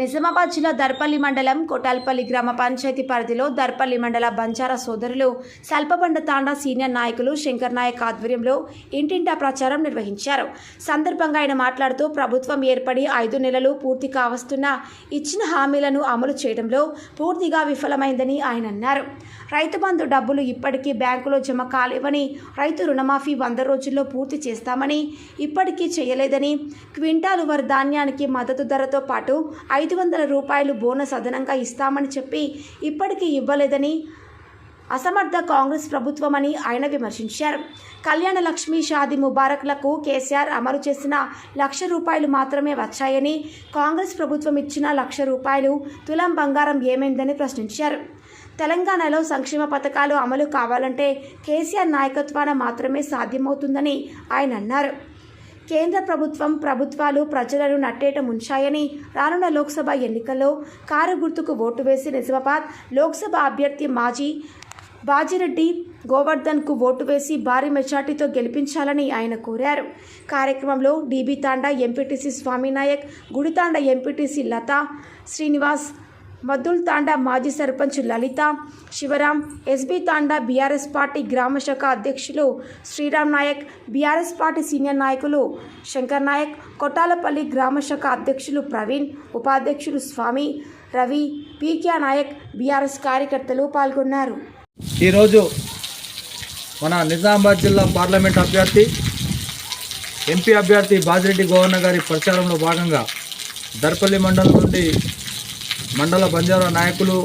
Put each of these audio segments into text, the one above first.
నిజామాబాద్ జిల్లా దర్పల్లి మండలం కొటాల్పల్లి గ్రామ పంచాయతీ పరిధిలో దర్పల్లి మండల బంజారా సోదరులు సల్పబండ తాండా సీనియర్ నాయకులు శంకర్ నాయక్ ఆధ్వర్యంలో ఇంటింటా ప్రచారం నిర్వహించారు. సందర్భంగా ఆయన మాట్లాడుతూ ప్రభుత్వం ఏర్పడి ఐదు నెలలు పూర్తి కావస్తున్న ఇచ్చిన హామీలను అమలు చేయడంలో పూర్తిగా విఫలమైందని ఆయన అన్నారు. రైతు బంధు డబ్బులు ఇప్పటికీ బ్యాంకులో జమ కాలేవని రైతు రుణమాఫీ వంద రోజుల్లో పూర్తి చేస్తామని ఇప్పటికీ చేయలేదని క్వింటాలు వారి ధాన్యానికి మద్దతు ధరతో పాటు ఐదు వందల రూపాయలు బోనస్ అదనంగా ఇస్తామని చెప్పి ఇప్పటికీ ఇవ్వలేదని అసమర్థ కాంగ్రెస్ ప్రభుత్వమని ఆయన విమర్శించారు. కళ్యాణ లక్ష్మి షాది ముబారక్లకు కేసీఆర్ అమలు చేసిన లక్ష రూపాయలు మాత్రమే వచ్చాయని కాంగ్రెస్ ప్రభుత్వం ఇచ్చిన లక్ష రూపాయలు తులం బంగారం ఏమైందని ప్రశ్నించారు. తెలంగాణలో సంక్షేమ పథకాలు అమలు కావాలంటే కేసీఆర్ నాయకత్వాన మాత్రమే సాధ్యమవుతుందని ఆయన అన్నారు. కేంద్ర ప్రభుత్వం ప్రభుత్వాలు ప్రజలను నట్టేట ముంచాయని రానున్న లోక్సభ ఎన్నికల్లో కారు గుర్తుకు ఓటు వేసి నిజామాబాద్ లోక్సభ అభ్యర్థి మాజీ బాజిరెడ్డి గోవర్ధన్కు ఓటు వేసి భారీ మెజార్టీతో గెలిపించాలని ఆయన కోరారు. కార్యక్రమంలో డీబీ తాండా ఎంపీటీసీ స్వామినాయక్ గుడితాండ ఎంపీటీసీ లత శ్రీనివాస్ మద్దుల్ తాండా మాజీ సర్పంచ్ లలిత శివరాం ఎస్బీ తాండా బీఆర్ఎస్ పార్టీ గ్రామ శాఖ అధ్యక్షులు Sriram Naik BRS party senior నాయకులు శంకర్ నాయక్ కొట్టాలపల్లి గ్రామ శాఖ అధ్యక్షులు ప్రవీణ్ ఉపాధ్యక్షులు స్వామి రవి పీకే నాయక్ బీఆర్ఎస్ కార్యకర్తలు పాల్గొన్నారు. ఈరోజు మన నిజామాబాద్ జిల్లా పార్లమెంట్ అభ్యర్థి ఎంపీ అభ్యర్థి బాజిరెడ్డి గోవర్ణ గారి ప్రచారంలో భాగంగా దర్పల్లి మండలం నుండి మండల బంజారా నాయకులు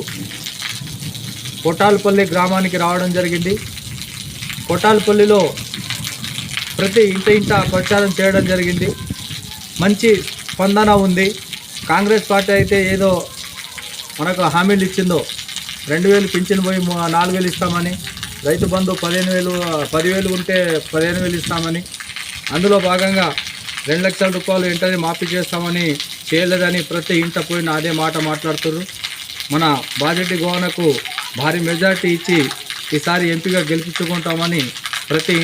కొట్టాలపల్లి గ్రామానికి రావడం జరిగింది. కొట్టాలపల్లిలో ప్రతి ఇంట ఇంట ప్రచారం చేయడం జరిగింది. మంచి స్పందన ఉంది. కాంగ్రెస్ పార్టీ అయితే ఏదో మనకు హామీలు ఇచ్చిందో రెండు వేలు పింఛన్ పోయి నాలుగు వేలు ఇస్తామని రైతు బంధు పదిహేను వేలు పదివేలు ఉంటే పదిహేను వేలు ఇస్తామని అందులో భాగంగా రెండు లక్షల రూపాయలు వెంటనే మాఫీ చేస్తామని చేయలేదని ప్రతి ఇంట పోయిన అదే మాట మాట్లాడుతున్నారు మన బాజెట్టి గోవనకు భారీ మెజార్టీ ఇచ్చి ఈసారి ఎంపీగా గెలిపించుకుంటామని ప్రతి